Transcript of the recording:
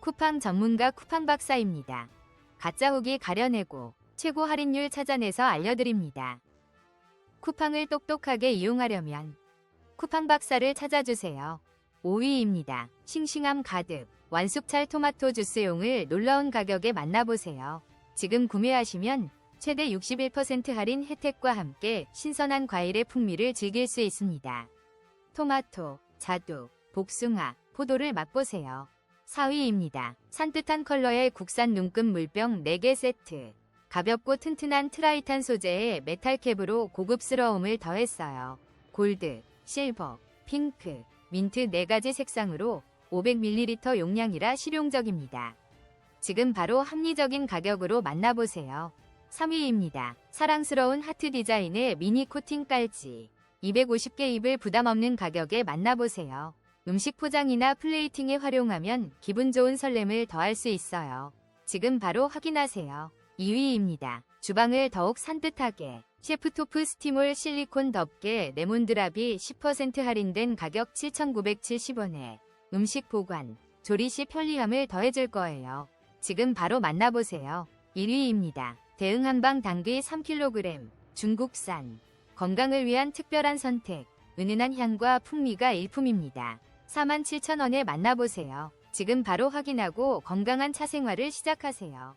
쿠팡 전문가 쿠팡 박사입니다. 가짜 후기 가려내고 최고 할인율 찾아내서 알려드립니다. 쿠팡을 똑똑하게 이용하려면 쿠팡 박사를 찾아주세요. 5위입니다. 싱싱함 가득 완숙찰 토마토 주스용을 놀라운 가격에 만나보세요. 지금 구매하시면 최대 61% 할인 혜택과 함께 신선한 과일의 풍미를 즐길 수 있습니다. 토마토, 자두, 복숭아, 포도를 맛보세요. 4위입니다. 산뜻한 컬러의 국산 눈금 물병 4개 세트. 가볍고 튼튼한 트라이탄 소재의 메탈캡으로 고급스러움을 더했어요. 골드, 실버, 핑크, 민트 4가지 색상으로 500ml 용량이라 실용적입니다. 지금 바로 합리적인 가격으로 만나보세요. 3위입니다. 사랑스러운 하트 디자인의 미니 코팅 깔지. 250개 입을 부담 없는 가격에 만나보세요. 음식 포장이나 플레이팅에 활용하면 기분 좋은 설렘을 더할 수 있어요. 지금 바로 확인하세요. 2위입니다. 주방을 더욱 산뜻하게 셰프토프 스티몰 실리콘 덮개 레몬드랍이 10% 할인된 가격 7,970원에 음식 보관, 조리 시 편리함을 더해줄 거예요. 지금 바로 만나보세요. 1위입니다. 대응 한방 당귀 3kg 중국산 건강을 위한 특별한 선택 은은한 향과 풍미가 일품입니다. 47,000원에 만나보세요. 지금 바로 확인하고 건강한 차 생활을 시작하세요.